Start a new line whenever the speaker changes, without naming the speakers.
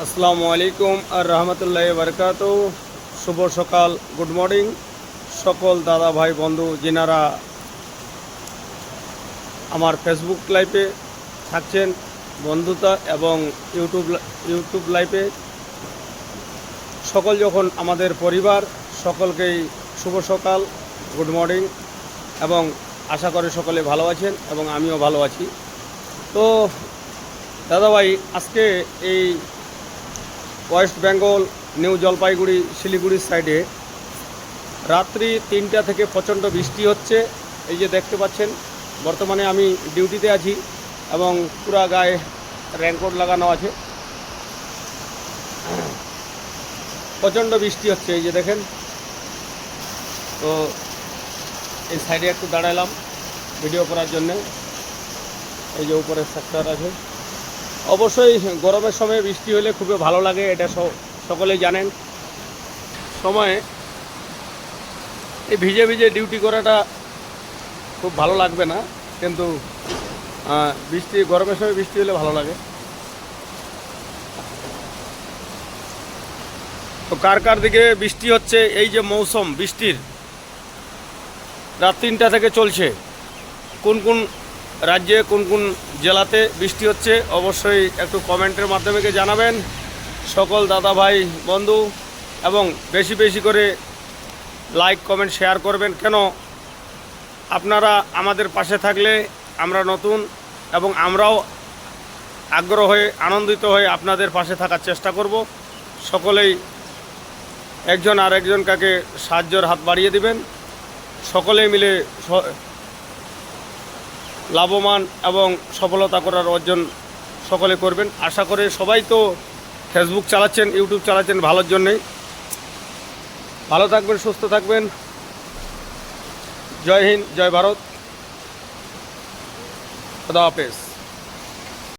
আসসালামু আলাইকুম আর রহমতুল্লাহ বরকাত শুভ সকাল, গুড মর্নিং। সকল দাদা ভাই বন্ধু, যিনারা আমার ফেসবুক লাইভে থাকছেন, বন্ধুতা এবং ইউটিউব ইউটিউব লাইভে সকল যখন আমাদের পরিবার, সকলকেই শুভ সকাল, গুড মর্নিং এবং আশা করে সকলে ভালো আছেন এবং আমিও ভালো আছি। তো দাদাভাই আজকে এই ওয়েস্ট বেঙ্গল, নিউ জলপাইগুড়ি শিলিগুড়ির সাইডে। রাত্রি তিনটা থেকে প্রচণ্ড বৃষ্টি হচ্ছে। এই যে দেখতে পাচ্ছেন, বর্তমানে আমি ডিউটিতে আছি এবং পুরা গায়ে রেনকোট লাগানো আছে। প্রচণ্ড বৃষ্টি হচ্ছে, এই যে দেখেন। তো এই সাইডে একটু দাঁড়ালাম ভিডিও করার জন্যে। এই যে উপরে সেক্টর আছে। অবশ্যই গরমের সময় বৃষ্টি হলে খুবই ভালো লাগে, এটা সকলেই জানেন। সময়ে এই ভিজে ভিজে ডিউটি করাটা খুব ভালো লাগবে না, কিন্তু বৃষ্টি, গরমের সময় বৃষ্টি হলে ভালো লাগে। তো কার কার দিকে বৃষ্টি হচ্ছে, এই যে মৌসুম, বৃষ্টির, রাত তিনটা থেকে চলছে। কোন কোন রাজ্যে কোন কোন জেলাতে বৃষ্টি হচ্ছে অবশ্যই একটু কমেন্টের মাধ্যমে জানাবেন। সকল দাদা ভাই বন্ধু এবং বেশি বেশি করে লাইক, কমেন্ট, শেয়ার করবেন। কেন? আপনারা আমাদের পাশে থাকলে আমরা নতুন এবং আমরাও আগ্রহ হয়ে, আনন্দিত হয়ে আপনাদের পাশে থাকার চেষ্টা করব। সকলেই একজন আর একজন কাকে সাহায্যের হাত বাড়িয়ে দিবেন। সকলে মিলে লাভবান এবং সফলতা করার অর্জন সকলে করবেন। আশা করে সবাই তো ফেসবুক চালাচ্ছেন ইউটিউব চালাচ্ছেন ভালোর জন্যেই। ভালো থাকবেন, সুস্থ থাকবেন। জয় হিন্দ, জয় ভারত। খোদা হাফেজ।